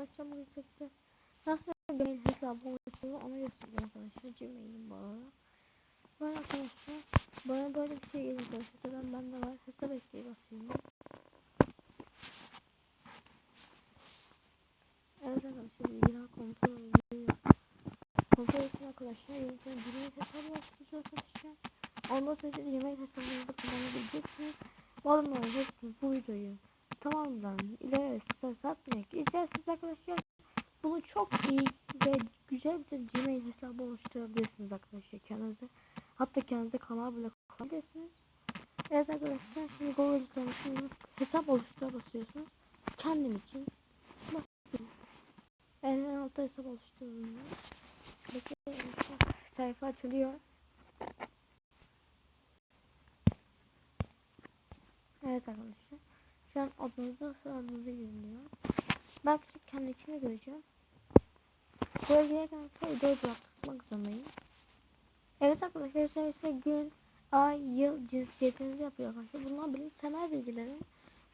arkadaşlar bu yüzden nasıl gmail hesabı oluşturuyor onu göstereyim arkadaşlar. Gmail'im bu arada. Böyle arkadaşlar bana böyle bir şey geliyor arkadaşlar. Zaten bende var. Hesap ekleyi basıyorum. Evet arkadaşlar bilgiler kontrol ediyor. Kontrol için arkadaşlar yönetim Gmail hesabı oluşturuyor arkadaşlar. Ondan sonra siz Gmail hesabınızı kullanabileceksiniz. Adımların hepsini bu videoyu tamamdan ileri satmak isterseniz arkadaşlar bunu çok iyi ve güzel bir Gmail hesabı oluşturabilirsiniz arkadaşlar kendinize. Hatta kendinize kanal bile kurabilirsiniz. Evet arkadaşlar şimdi Google üzerinden hesap oluştura basıyorsunuz. Kendim için basıyorsunuz. En altta hesap oluşturduğumda sayfa açılıyor. Evet arkadaşlar. Şu an adınızı soyadınızı yazılıyor. Ben küçük kendi içine göreceğim. Buraya gelirken videoyu bırakmak zorundayım. Evet arkadaşlar size gün, ay, yıl, cinsiyetinizi yapıyor arkadaşlar. Bunlar benim temel bilgilerim.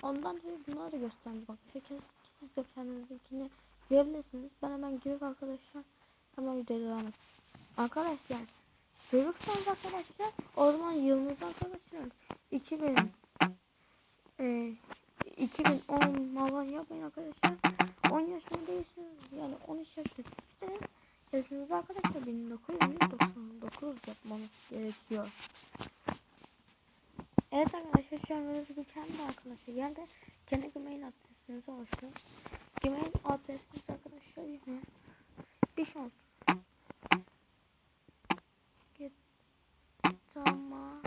Ondan dolayı bunları da gösterdim arkadaşlar. Siz, siz de kendinizinkini görebilirsiniz. Ben hemen girip arkadaşlar hemen videoya devam edeyim. Arkadaşlar çocuksanız arkadaşlar o zaman yılınız arkadaşlar 2000 13 yaşında küçükseniz yaşınızı arkadaşlar 1999 yapmanız gerekiyor. Evet arkadaşlar şu an böyle kendi arkadaşlar geldi. Kendi gmail adresinizi oluşturun. Gmail adresiniz arkadaşlar yine bir olsun. Git tamam.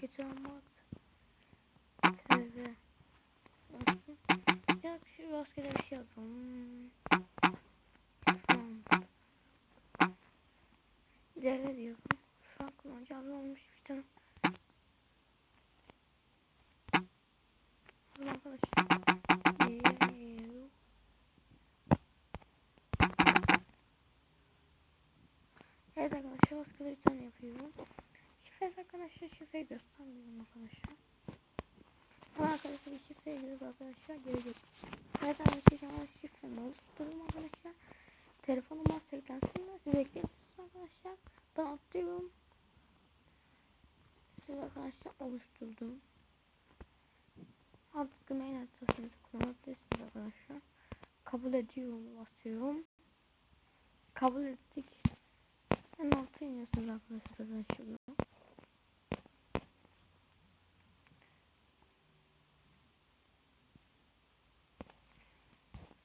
Gitamat TV yazalım. Tamam. İleri diyorum. Farklı acaba olmuş bir tane. Evet arkadaşlar rastgele bir tane yapıyorum. Şifre arkadaşlar şifreyi göstermiyorum arkadaşlar. Arkadaşlar bir şifreye girip arkadaşlar gelecek. Evet arkadaşlar şu an şifremi oluşturdum arkadaşlar. Telefonum varsa eklensin mi? Siz ekleyebilirsiniz arkadaşlar. Ben atıyorum. Siz arkadaşlar oluşturdum. Artık mail adresinizi kullanabilirsiniz arkadaşlar. Kabul ediyorum basıyorum. Kabul ettik. En altı iniyorsunuz arkadaşlar şuradan.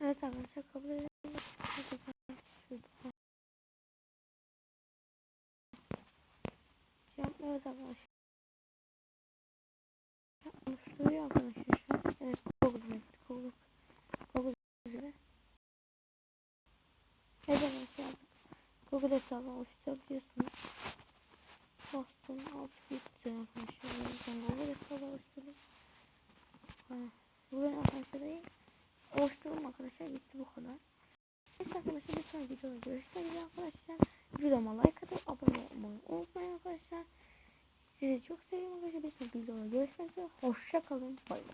Evet arkadaşlar kabul edelim. Evet arkadaşlar. Oluşturuyor arkadaşlar şu an. Evet Google Google Google üzere. Evet arkadaşlar artık Google hesabı oluşturabiliyorsunuz. Bastım alt bitti arkadaşlar. Ben Google hesabı oluşturdum. Bu benim arkadaşlar değil. Arkadaşlar gitti bu kadar. Neyse arkadaşlar bir sonraki videoda görüşmek üzere arkadaşlar. Videoma like atıp abone olmayı unutmayın arkadaşlar. Sizi çok seviyorum arkadaşlar. Bir sonraki videoda görüşmek üzere. Hoşça kalın. Bay bay.